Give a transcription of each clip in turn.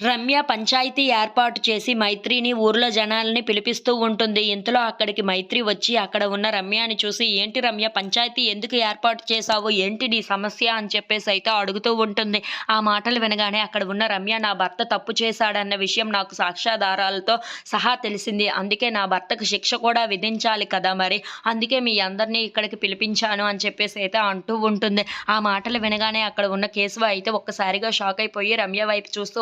రమ్య పంచాయతీ ఏర్పాటు చేసి మైత్రిని ఊర్లో జనాల్ని పిలిపిస్తూ ఉంటుంది. ఇంతలో అక్కడికి మైత్రి వచ్చి అక్కడ ఉన్న రమ్యని చూసి ఏంటి రమ్య పంచాయతీ ఎందుకు ఏర్పాటు చేశావు? ఏంటి నీ సమస్య? అని చెప్పేసి అయితే అడుగుతూ ఉంటుంది. ఆ మాటలు వినగానే అక్కడ ఉన్న రమ్య నా భర్త తప్పు చేశాడన్న విషయం నాకు సాక్ష్యాధారాలతో సహా తెలిసింది. అందుకే నా భర్తకు శిక్ష కూడా విధించాలి కదా మరి. అందుకే మీ అందరినీ ఇక్కడికి పిలిపించాను అని చెప్పేసి అయితే అంటూ ఉంటుంది. ఆ మాటలు వినగానే అక్కడ ఉన్న కేశవ అయితే ఒక్కసారిగా షాక్ అయిపోయి రమ్య వైపు చూస్తూ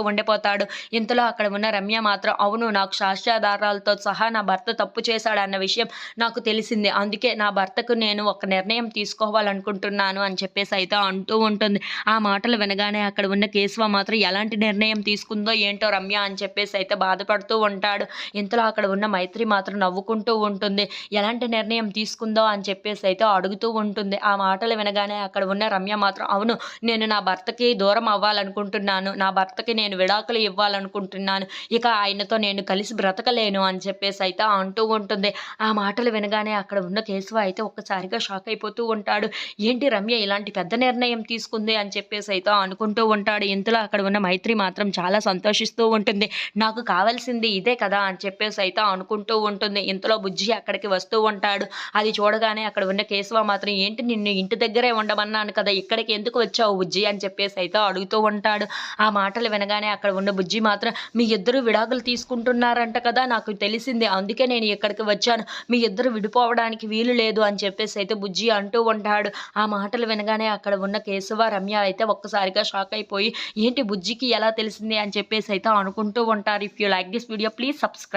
ఉండిపోతాడు ఇంతలో అక్కడ ఉన్న రమ్య మాత్రం అవును నాకు సాక్ష్యాధారాలతో సహా నా భర్త తప్పు చేశాడన్న విషయం నాకు తెలిసింది. అందుకే నా భర్తకు నేను ఒక నిర్ణయం తీసుకోవాలనుకుంటున్నాను అని చెప్పేసి అయితే అంటూ ఉంటుంది. ఆ మాటలు వినగానే అక్కడ ఉన్న కేశవ మాత్రం ఎలాంటి నిర్ణయం తీసుకుందో ఏంటో రమ్య అని చెప్పేసి అయితే బాధపడుతూ ఉంటాడు. ఇంతలో అక్కడ ఉన్న మైత్రి మాత్రం నవ్వుకుంటూ ఉంటుంది. ఎలాంటి నిర్ణయం తీసుకుందో అని చెప్పేసి అయితే అడుగుతూ ఉంటుంది. ఆ మాటలు వినగానే అక్కడ ఉన్న రమ్య మాత్రం అవును నేను నా భర్తకి దూరం అవ్వాలనుకుంటున్నాను. నా భర్తకి నేను విడాకులు ఇవ్వాలనుకుంటున్నాను. ఇక ఆయనతో నేను కలిసి బ్రతకలేను అని చెప్పేసి అయితే అంటూ ఉంటుంది. ఆ మాటలు వినగానే అక్కడ ఉన్న కేశవ అయితే ఒక్కసారిగా షాక్ అయిపోతూ ఉంటాడు. ఏంటి రమ్య ఇలాంటి పెద్ద నిర్ణయం తీసుకుంది అని చెప్పేసి అయితే అనుకుంటూ ఉంటాడు. ఇంతలో అక్కడ ఉన్న మైత్రి మాత్రం చాలా సంతోషిస్తూ ఉంటుంది. నాకు కావాల్సింది ఇదే కదా అని చెప్పేసి అయితే అనుకుంటూ ఉంటుంది. ఇంతలో బుజ్జి అక్కడికి వస్తూ ఉంటాడు. అది చూడగానే అక్కడ ఉన్న కేశవ మాత్రం ఏంటి నిన్ను ఇంటి దగ్గరే ఉండమన్నాను కదా ఇక్కడికి ఎందుకు వచ్చావు బుజ్జి? అని చెప్పేసి అయితే అడుగుతూ ఉంటాడు. ఆ మాటలు వినగానే అక్కడ ఉన్న బుజ్జి మాత్రం మీ ఇద్దరు విడాకులు తీసుకుంటున్నారంట కదా నాకు తెలిసింది అందుకే నేను ఇక్కడికి వచ్చాను. మీ ఇద్దరు విడిపోవడానికి వీలు లేదు అని చెప్పేసి అయితే బుజ్జి అంటూ ఉంటాడు. ఆ మాటలు వినగానే అక్కడ ఉన్న కేశవ రమ్య అయితే ఒక్కసారిగా షాక్ అయిపోయి ఏంటి బుజ్జికి ఎలా తెలిసింది? అని చెప్పేసి అయితే అనుకుంటూ ఉంటారు. If you like this video please subscribe